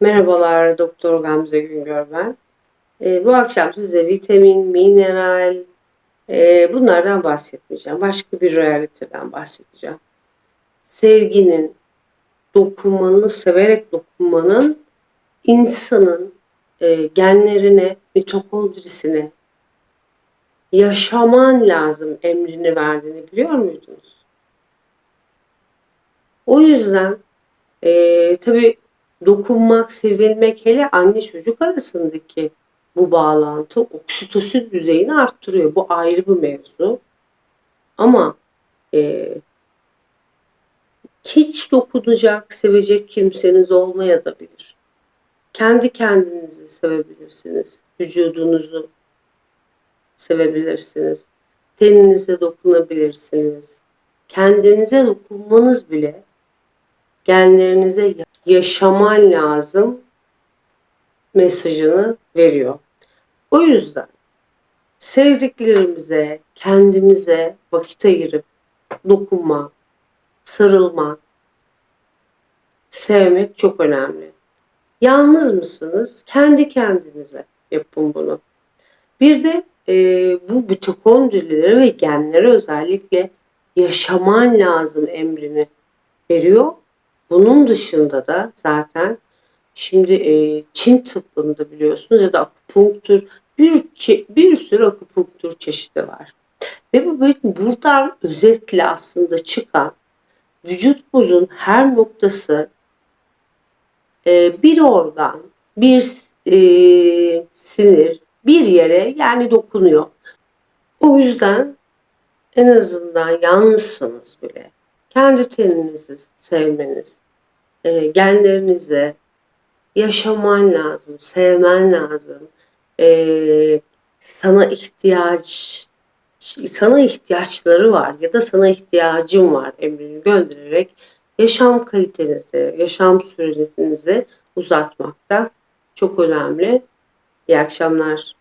Merhabalar, Doktor Gamze Güngör ben. Eee, bu akşam size vitamin, mineral, eee, bunlardan bahsetmeyeceğim. Başka bir realiteden bahsedeceğim. Sevginin, dokunmanın, severek dokunmanın insanın eee, genlerine, mitokondrisine yaşaman lazım emrini verdiğini biliyor muydunuz? O yüzden eee tabii dokunmak, sevilmek hele anne çocuk arasındaki bu bağlantı oksitosin düzeyini arttırıyor. Bu ayrı bir mevzu. Ama eee, hiç dokunacak, sevecek kimseniz olmayabilir. Kendi kendinizi sevebilirsiniz. Vücudunuzu sevebilirsiniz. Teninize dokunabilirsiniz. Kendinize dokunmanız bile genlerinize yaşaman lazım mesajını veriyor. O yüzden sevdiklerimize, kendimize vakit ayırıp dokunmak, sarılmak, sevmek çok önemli. Yalnız mısınız? Kendi kendinize yapın bunu. Bir de e, bu mitokondrilere ve genlere özellikle yaşaman lazım emrini veriyor. Bunun dışında da zaten şimdi e, Çin tıbbında biliyorsunuz ya da akupunktur bir, bir sürü akupunktur çeşidi var. Ve bu buradan özetle aslında çıkan vücudumuzun her noktası e, bir organ, bir e, sinir, bir yere yani dokunuyor. O yüzden en azından yalnızsınız bile. Kendi teninizi sevmeniz, e, genlerinize yaşaman lazım, sevmen lazım. E, sana ihtiyaç sana ihtiyaçları var ya da sana ihtiyacım var emrini göndererek yaşam kalitenizi, yaşam sürenizi uzatmakta çok önemli. İyi akşamlar.